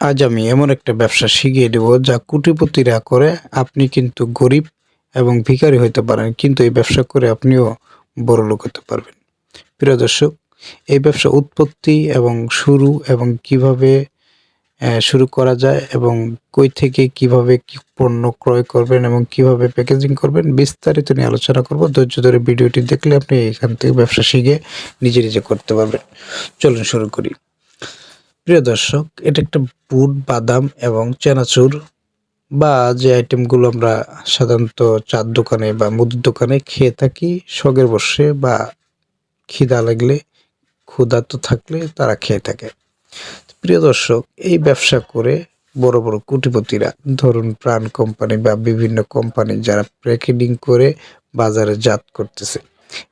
আজ আমি এমন একটা ব্যবসা শিখিয়ে দেব যা কোটিপতিরা করে, আপনি কিন্তু গরিব এবং ভিখারি হতে পারেন, কিন্তু এই ব্যবসা করে আপনিও বড় লোক হতে পারবেন। প্রিয় দর্শক, এই ব্যবসা উৎপত্তি এবং শুরু এবং কীভাবে শুরু করা যায় এবং কই থেকে কীভাবে কি পণ্য ক্রয় করবেন এবং কীভাবে প্যাকেজিং করবেন, বিস্তারিত নিয়ে আলোচনা করব। ধৈর্য ধরে ভিডিওটি দেখলে আপনি এখান থেকে ব্যবসা শিখে নিজে নিজে করতে পারবেন। চলুন শুরু করি। প্রিয় দর্শক, এটা একটা বুট, বাদাম এবং চেনাচুর বা যে আইটেমগুলো আমরা সাধারণত চার দোকানে বা মুদির দোকানে খেয়ে থাকি, শখের বসে বা খিদা লাগলে, ক্ষুধার্ত থাকলে তারা খেয়ে থাকে। প্রিয় দর্শক, এই ব্যবসা করে বড় বড় কোটিপতিরা, ধরুন প্রাণ কোম্পানি বা বিভিন্ন কোম্পানি যারা প্যাকেটিং করে বাজারে জাত করতেছে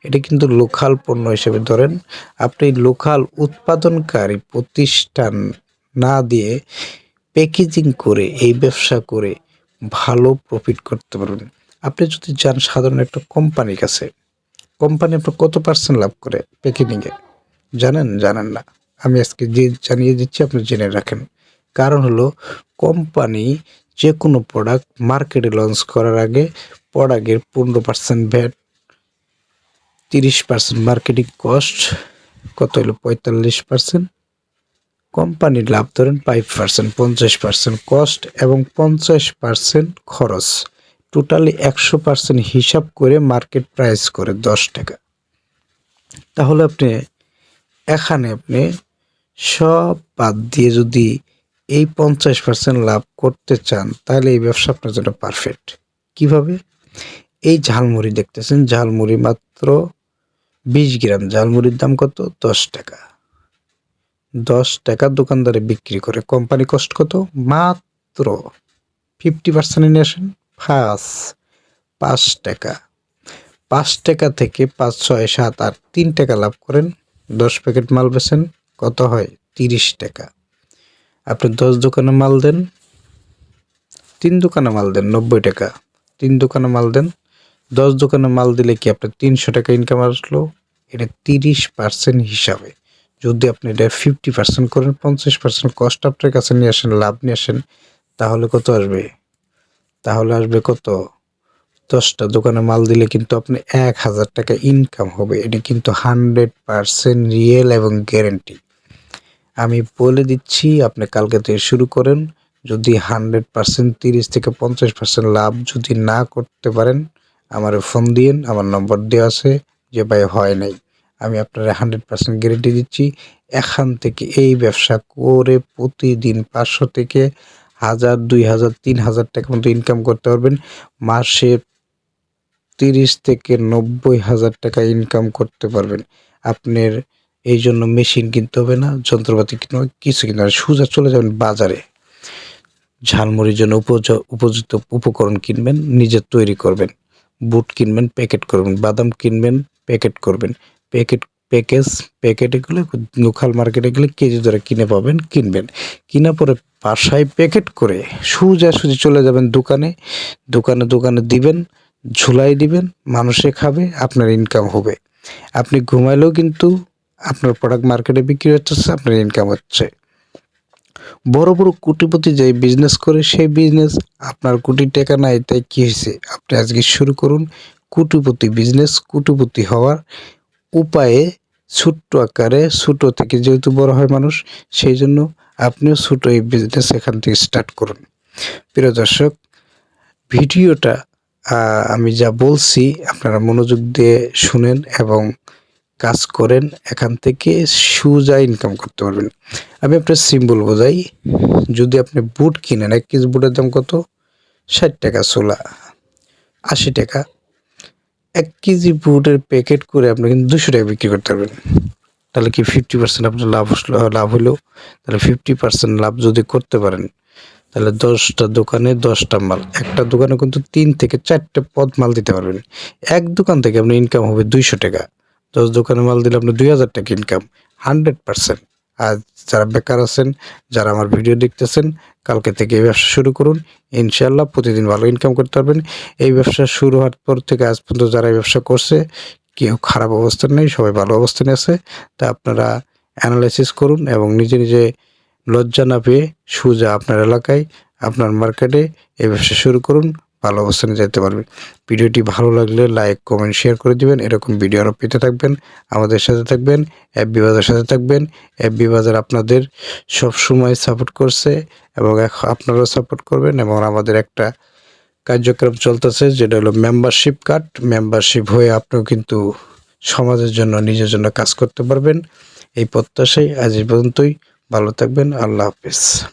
এটা কিন্তু লোকাল পণ্য হিসেবে ধরেন, আপনি লোকাল উৎপাদনকারী প্রতিষ্ঠান না দিয়ে প্যাকেজিং করে এই ব্যবসা করে ভালো প্রফিট করতে পারবেন। আপনি যদি যান সাধারণ একটা কোম্পানির কাছে কোম্পানি আপনার কত পার্সেন্ট লাভ করে প্যাকেজিংয়ে জানেন? জানেন না। আমি আজকে যে জানিয়ে দিচ্ছি, আপনি জেনে রাখেন। কারণ হলো কোম্পানি যে কোনো প্রোডাক্ট মার্কেটে লঞ্চ করার আগে প্রোডাক্টের পনেরো পার্সেন্ট ভ্যাট তিরিশ পার্সেন্ট মার্কেটিং কস্ট কত হলো পঁয়তাল্লিশ পার্সেন্ট কোম্পানির লাভ ধরেন ফাইভ পার্সেন্ট পঞ্চাশ পার্সেন্ট কস্ট এবং পঞ্চাশ পার্সেন্ট খরচ। টোটালি একশো পার্সেন্ট হিসাব করে মার্কেট প্রাইস করে দশ টাকা। তাহলে আপনি এখানে আপনি সব বাদ দিয়ে যদি এই পঞ্চাশ পার্সেন্ট লাভ করতে চান, তাহলে এই ব্যবসা আপনার জন্য পারফেক্ট কীভাবে? এই ঝালমুড়ি দেখতেছেন, ঝালমুড়ি মাত্র বিশ গ্রাম ঝালমুড়ির দাম কত? দশ টাকা। দশ টাকা দোকানদারে বিক্রি করে কোম্পানি কষ্ট কত? মাত্র ফিফটি পার্সেন্ট নিয়ে আসেন। পাঁচ টাকা। পাঁচ টাকা থেকে পাঁচ, ছয়, সাত, আট, তিন টাকা লাভ করেন। দশ প্যাকেট মাল বেছেন কত হয়? তিরিশ টাকা। আপনি দশ দোকানে মাল দেন, তিন দোকানে মাল দেন, নব্বই টাকা। তিন দোকানে মাল দেন দশ দোকানে মাল দিলে কি আপনার তিনশো টাকা ইনকাম আসলো? এটা তিরিশ পার্সেন্ট হিসাবে। যদি আপনি এটা ফিফটি পার্সেন্ট করেন, পঞ্চাশ পার্সেন্ট কষ্ট আপনার কাছে নিয়ে আসেন, লাভ নিয়ে আসেন, তাহলে কত আসবে? তাহলে আসবে কত? দশটা দোকানে মাল দিলে কিন্তু আপনি এক হাজার টাকা ইনকাম হবে। এটি কিন্তু হান্ড্রেড পার্সেন্ট রিয়েল এবং গ্যারেন্টি আমি বলে দিচ্ছি, আপনি কালকে থেকে শুরু করেন। যদি হান্ড্রেড পার্সেন্ট তিরিশ থেকে পঞ্চাশ পার্সেন্ট লাভ যদি না করতে পারেন আমার ফোন দিয়েন, আমার নম্বর দেওয়া আছে, যে ভাই হয় নাই। আমি আপনারা হান্ড্রেড পার্সেন্ট গ্যারেন্টি দিচ্ছি, এখান থেকে এই ব্যবসা করে প্রতিদিন পাঁচশো থেকে হাজার, দুই হাজার, তিন হাজার টাকা মতো ইনকাম করতে পারবেন। মাসে তিরিশ থেকে নব্বই হাজার টাকা ইনকাম করতে পারবেন। আপনার এই জন্য মেশিন কিনতে হবে না, যন্ত্রপাতি কিনতে কিছু কিনতে হবে সোজা চলে যাবেন বাজারে। ঝালমুড়ির জন্য উপযুক্ত উপকরণ কিনবেন, নিজে তৈরি করবেন। বুট কিনবেন, প্যাকেট করবেন, বাদাম কিনবেন, প্যাকেট করবেন। প্যাকেট, প্যাকেজ, প্যাকেটে গেলে লোকাল মার্কেটে গেলে কেজি ধরে কিনে পাবেন, কিনবেন। কিনা পরে বাসায় প্যাকেট করে সোজা সুজি চলে যাবেন দোকানে। দোকানে দোকানে দিবেন, ঝুলাই দিবেন, মানুষে খাবে, আপনার ইনকাম হবে। আপনি ঘুমাইলেও কিন্তু আপনার প্রোডাক্ট মার্কেটে বিক্রি হচ্ছে, আপনার ইনকাম হচ্ছে। বড় বড় কোটিপতি যে বিজনেস করে, সেই বিজনেস আপনার কোটি টাকা নাই, তাই কি হয়েছে? আপনি আজকে শুরু করুন কোটিপতি বিজনেস কোটিপতি হওয়ার উপায়ে ছোট্ট আকারে, ছোট থেকে যেহেতু বড় হয় মানুষ, সেই জন্য আপনিও ছোট এই বিজনেস এখান থেকে স্টার্ট করুন। প্রিয় দর্শক, ভিডিওটা আমি যা বলছি, আপনারা মনোযোগ দিয়ে শুনেন এবং কাজ করেন, এখান থেকে সুজা ইনকাম করতে পারবেন। আমি আপনার সিম্বল বোঝাই। যদি আপনি বুট কিনেন, এক কেজি বুটের দাম কত? ষাট টাকা ছোলা আশি টাকা। এক কেজি বুটের প্যাকেট করে আপনি কিন্তু দুশো টাকা বিক্রি করতে পারবেন। তাহলে কি ফিফটি পার্সেন্ট আপনার লাভ লাভ হলো তাহলে ফিফটি পার্সেন্ট লাভ যদি করতে পারেন, তাহলে দশটা দোকানে দশটা মাল। একটা দোকানে কিন্তু তিন থেকে চারটে পদ মাল দিতে পারবেন। এক দোকান থেকে আপনার ইনকাম হবে দুইশো টাকা। দশ দোকানে মাল দিলে আপনি দুই হাজার টাকা ইনকাম হান্ড্রেড পার্সেন্ট আর যারা বেকার আছেন, যারা আমার ভিডিও দেখতেছেন, কালকে থেকে এই ব্যবসা শুরু করুন। ইনশাল্লাহ প্রতিদিন ভালো ইনকাম করতে পারবেন। এই ব্যবসা শুরু হওয়ার পর থেকে আজ পর্যন্ত যারা এই ব্যবসা করছে, কেউ খারাপ অবস্থান নেই, সবাই ভালো অবস্থানে আছে। তা আপনারা অ্যানালাইসিস করুন এবং নিজে নিজে লজ্জা না পেয়ে সোজা আপনার এলাকায়, আপনার মার্কেটে এই ব্যবসা শুরু করুন। ভালো অবস্থানে যেতে পারবেন ভিডিওটি ভালো লাগলে লাইক কমেন্ট শেয়ার করে দিবেন। এরকম ভিডিও আরও পেতে থাকবেন, আমাদের সাথে থাকবেন অ্যাপ বিবাদের সাথে থাকবেন। অ্যাপ বিবাজার আপনাদের সব সময় সাপোর্ট করছে এবং আপনারাও সাপোর্ট করবেন এবং আমাদের একটা কার্যক্রম চলতেছে, যেটা হলো মেম্বারশিপ কার্ড মেম্বারশিপ হয়ে আপনিও কিন্তু সমাজের জন্য, নিজের জন্য কাজ করতে পারবেন। এই প্রত্যাশায় আজ পর্যন্তই। ভালো থাকবেন। আল্লাহ হাফেজ।